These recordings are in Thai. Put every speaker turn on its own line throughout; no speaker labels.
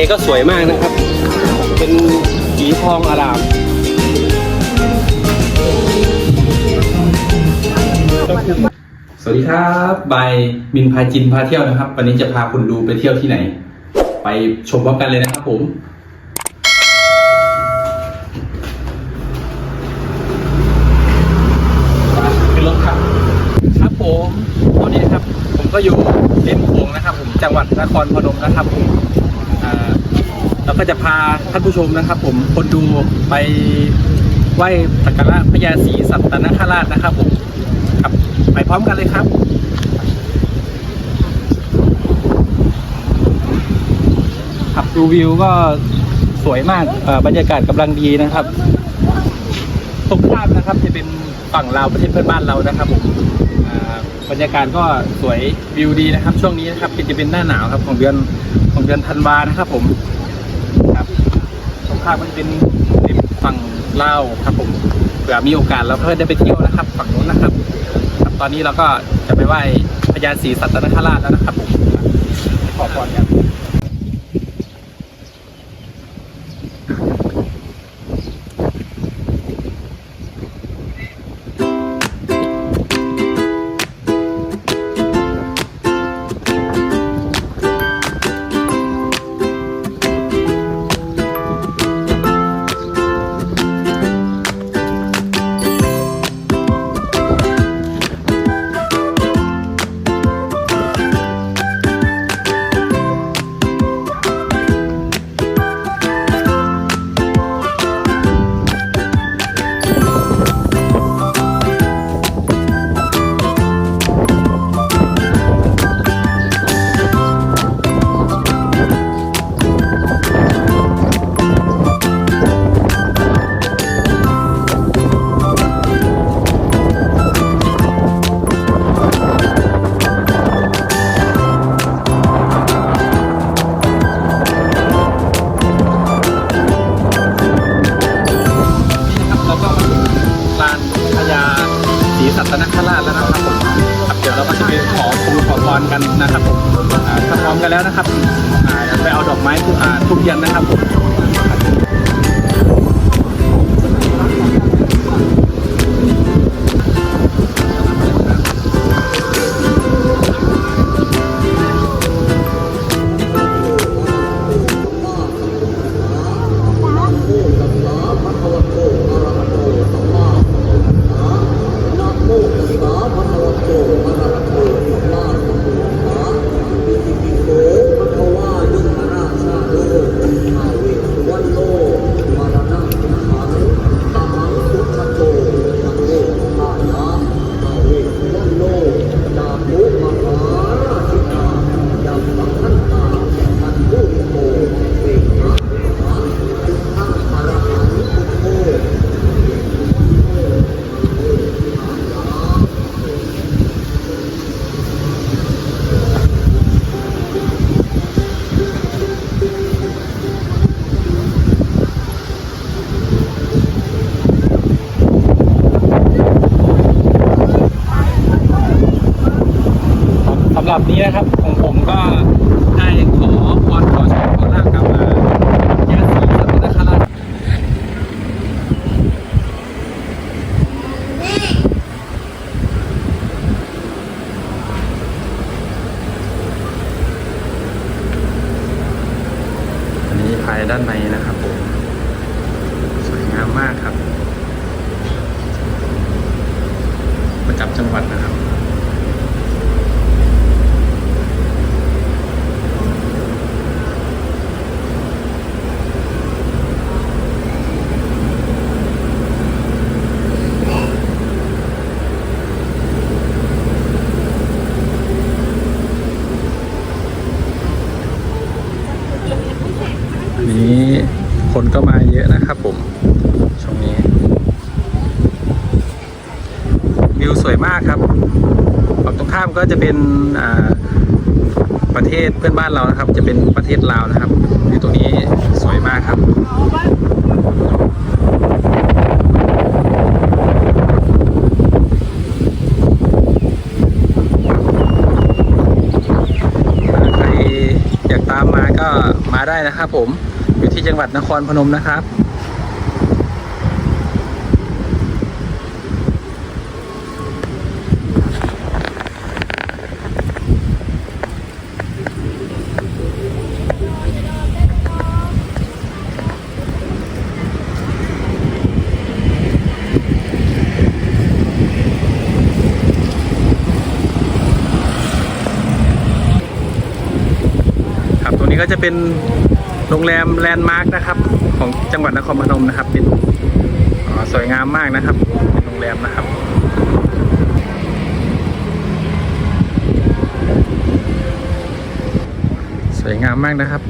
ในก็สวยมากนะครับ เป็นสีทองอาราม
สวัสดีครับบายมินพาจินพาเที่ยวนะครับ วันนี้จะพาคุณดูไปเที่ยวที่ไหน ไปชมพร้อมกันเลยนะครับผมขึ้นรถครับ ครับผมตอนนี้นะครับ ผมก็อยู่ริมโขงนะครับ ผมจังหวัดนครพนมนะครับผม เราก็จะพาท่านผู้ชมนะครับผมคนดูไปไหว้สักการะพญาศรีสัตนคราชนะครับผมครับไปพร้อมกันเลยครับขับดูวิวก็สวยมากบรรยากาศกำลังดีนะครับตรงข้ามนะครับจะเป็นฝั่งลาวประเทศเพื่อนบ้านเรานะครับผมบรรยากาศก็สวยวิวดีนะครับ ช่วงนี้นะครับจะเป็นหน้าหนาวครับของเดือนของเดือนธันวานะครับผม ครับตรงข้ามมันเป็นริมฝั่งลาวครับผมเผื่อมีโอกาสเราก็ได้ไปเที่ยวนะครับ ฝั่งนู้นนะครับครับ ตอนนี้เราก็จะไปไหว้พญาศรีสัตนคราชแล้วนะครับผมขอพรกัน เทียนนะครับ ด้านในนะครับผม สวยงามมากครับ ประจำจังหวัดนะครับ อันนี้คน ก็มาเยอะนะครับผม ช่วงนี้ วิวสวยมากครับฝั่งตรงข้ามก็จะเป็นประเทศเพื่อนบ้านเรานะครับ จะเป็นประเทศลาวนะครับวิวตรงนี้สวยมากครับใครอยากตามมาก็มา
ได้นะครับผม ที่จังหวัดนครพนมนะครับ ครับตรงนี้ก็จะเป็น โรงแรมแลนด์มาร์กนะครับ ของจังหวัดนครพนมนะครับ เป็นสวยงามมากนะครับ เป็นโรงแรมนะครับสวยงามมากนะครับ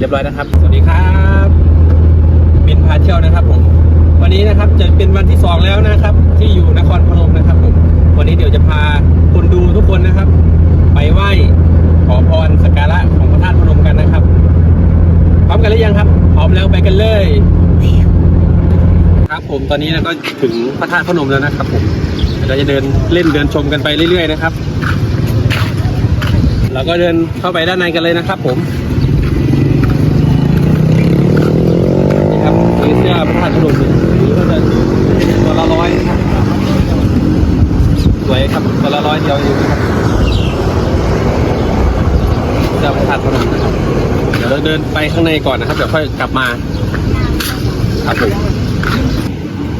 เร็จเรียบร้อยนะครับ สวัสดีครับบินพาเที่ยวนะครับผม วันนี้นะครับจะเป็นวันที่สองแล้วนะครับ ที่อยู่นครพนมนะครับผมวันนี้เดี๋ยวจะพาคนดูทุกคนนะครับ ไปไหว้ขอพรสักการะของพระธาตุพนมกันนะครับพร้อมกันหรือยังครับพร้อมแล้วไปกันเลย ครับผมตอนนี้เราก็ถึงพระธาตุพนมแล้วนะครับผมเดี๋ยวเราจะเดินเล่นเดินชมกันไปเรื่อย ๆ นะครับเราก็เดินเข้าไปด้านในกันเลยนะครับผมนี่ครับมีเสื้อพระธาตุพนมหรือว่าจะตัวละร้อยนะครับสวยครับตัวละร้อยเดียวอยู่นะครับเสื้อพระธาตุพนมนะครับ เเดินไปข้างในก่อนนะครับเดี๋ยวค่อยกลับมาครับผม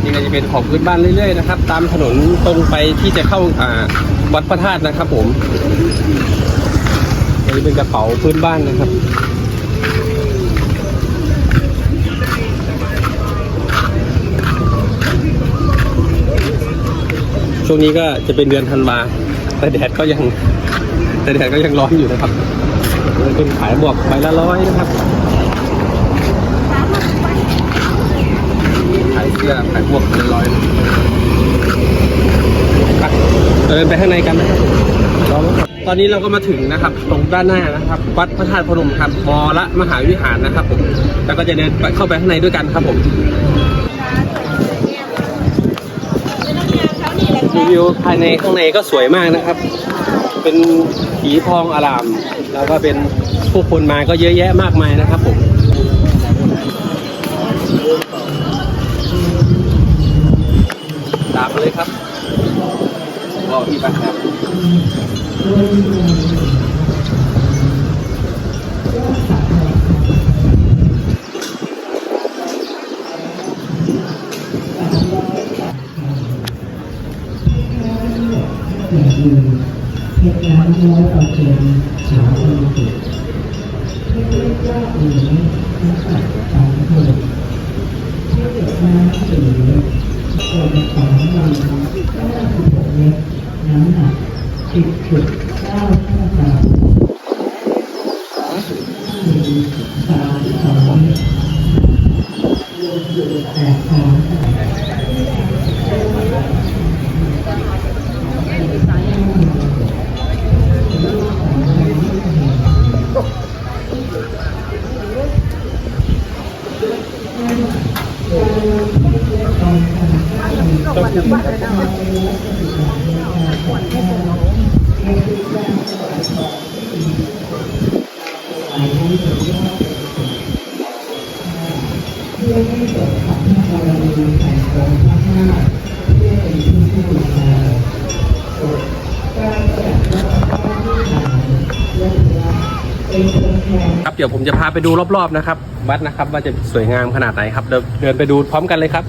นี่ก็จะเป็นของพื้นบ้านเรื่อยๆนะครับ ตามถนนตรงไปที่จะเข้าอ่าวัดพระธาตุนะครับ ผมอันนี้เป็นกระเป๋าพื้นบ้านนะครับช่วงนี้ก็จะเป็นเดือนธันวาแต่แดดก็ยังแต่แดดก็ยังร้อนอยู่นะครับ มันเป็นขายบวกใบละร้อยนะครับขายเสื้อขายพวกเป็นร้อยไปเดินไปข้างในกันนะครับรอรถก่อนตอนนี้เราก็มาถึงนะครับ ตรงด้านหน้านะครับ วัดพระธาตุพนมครับมอละมหาวิหารนะครับผมแล้วก็จะเดินไปเข้าไปข้างในด้วยกันครับผมรีวิวภายในข้างในก็สวยมากนะครับ เป็น สีทองอาราม แล้วก็เป็นผู้คนมาก็เยอะแยะมากมายนะครับผมตามมาเลยครับรอพี่ป๊บครับ
เห ตุการณ์ร้อยเปอร์เซ็นสาวคนเด็กเรียกว่าหรือนักสัตว์สองคนน้ำสีส่วนของเรา56เมตรน้ำหนัก10.95กรัมสามสองแปดส อง
ครับเดี๋ยวผมจะพาไปดูรอบๆนะครับ วัดนะครับ ว่าจะสวยงามขนาดไหนครับเดินเดินไปดูพร้อมกันเลยครับ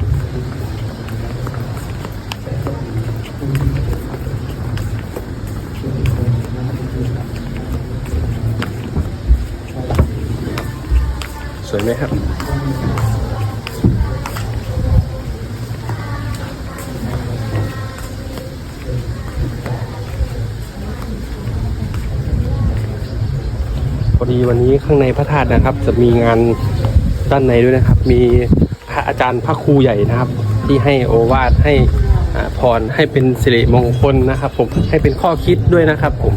สวยไหมครับ พอดีวันนี้ข้างในพระธาตุนะครับ จะมีงานด้านในด้วยนะครับ มีพระอาจารย์พระครูใหญ่นะครับ ที่ให้โอวาทให้พรให้เป็นสิริมงคลนะครับ ผมให้เป็นข้อคิดด้วยนะครับผม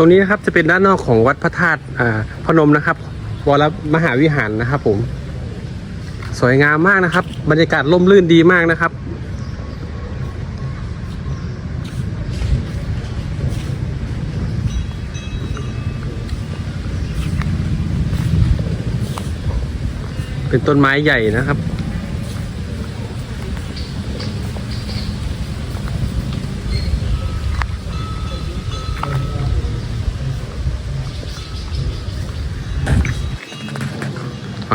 รับตรงนี้นะครับจะเป็นด้านนอกของวัดพระธาตุอ่าพนมนะครับวรมหาวิหารนะครับผม สวยงามมากนะครับ บรรยากาศร่มรื่นดีมากนะครับ เป็นต้นไม้ใหญ่นะครับ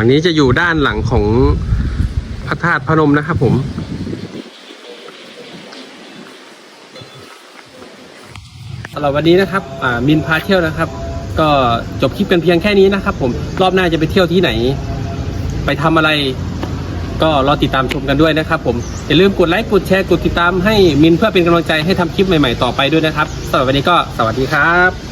งนี้จะอยู่ด้านหลังของพระธาตุพนมนะครับผมสำหรับวันนี้นะครับอ่ามินพาเที่ยวนะครับ ก็จบคลิปกันเพียงแค่นี้นะครับ ผมรอบหน้าจะไปเที่ยวที่ไหน ไปทำอะไรก็รอติดตามชมกันด้วยนะครับ ผมอย่าลืมกดไลค์กดแชร์กดติดตามให้มินเพื่อเป็นกำลังใจให้ทำคลิปใหม่ๆต่อไปด้วยนะครับสำหรับวันนี้ก็สวัสดีครับ